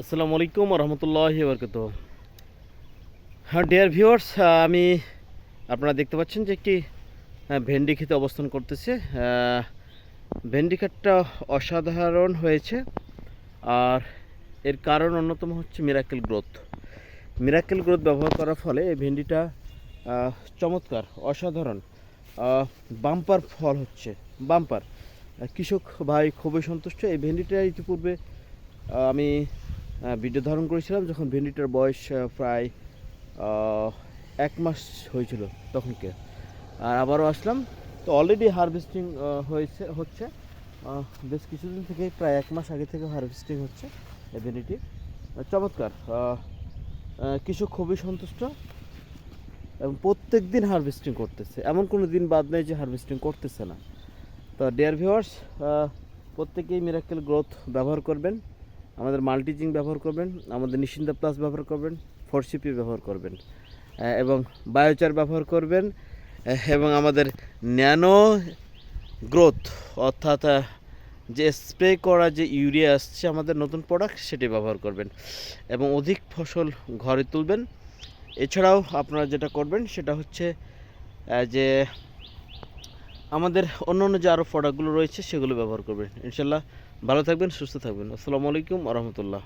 আসসালামু আলাইকুম রহমতুল্লাহ বরকত হ্যাঁ ডিয়ার ভিউয়ার্স আমি আপনারা দেখতে পাচ্ছেন যে একটি ভেন্ডি খেতে অবস্থান করতেছে। ভেন্ডি ক্ষেতটা অসাধারণ হয়েছে। আর এর কারণ অন্যতম হচ্ছে মিরাকেল গ্রোথ মিরাকেল গ্রোথ ব্যবহার করার ফলে এই ভেন্ডিটা চমৎকার, অসাধারণ। বাম্পার ফল হচ্ছে, বাম্পার। কৃষক ভাই খুবই সন্তুষ্ট। এই ভেন্ডিটা ইতিপূর্বে আমি ভিডিও ধারণ করেছিলাম যখন ভেন্ডিটার বয়স প্রায় এক মাস হয়েছিল তখনকে। আর আবারও আসলাম। তো অলরেডি হারভেস্টিং হয়েছে হচ্ছে। বেশ কিছুদিন থেকে প্রায় এক মাস আগে থেকে হারভেস্টিং হচ্ছে এই ভেন্ডিটি। চমৎকার। আহ, খুবই সন্তুষ্ট এবং প্রত্যেক দিন হারভেস্টিং করতেছে। এমন কোনো দিন বাদ নেই যে হারভেস্টিং করতেছে না। তো ডিয়ার ভিউয়ার্স প্রত্যেকেই মিরাকেল গ্রোথ ব্যবহার করবেন। আমাদের মাল্টিজিং ব্যবহার করবেন, আমাদের নিশ্চিন্তা প্লাস ব্যবহার করবেন ফোরসিপি ব্যবহার করবেন এবং বায়োচার ব্যবহার করবেন এবং আমাদের ন্যানো গ্রোথ অর্থাৎ যে স্প্রে করা যে ইউরিয়া আসছে, আমাদের নতুন প্রোডাক্ট সেটি ব্যবহার করবেন, এবং অধিক ফসল ঘরে তুলবেন। এছাড়াও আপনারা যেটা করবেন, সেটা হচ্ছে যে আমাদের অন্য অন্য যে আরও প্রোডাক্টগুলো রয়েছে, সেগুলো ব্যবহার করবেন। ইনশাল্লাহ ভালো থাকবেন, সুস্থ থাকবেন। আসসালামু আলাইকুম রহমতুল্লাহ।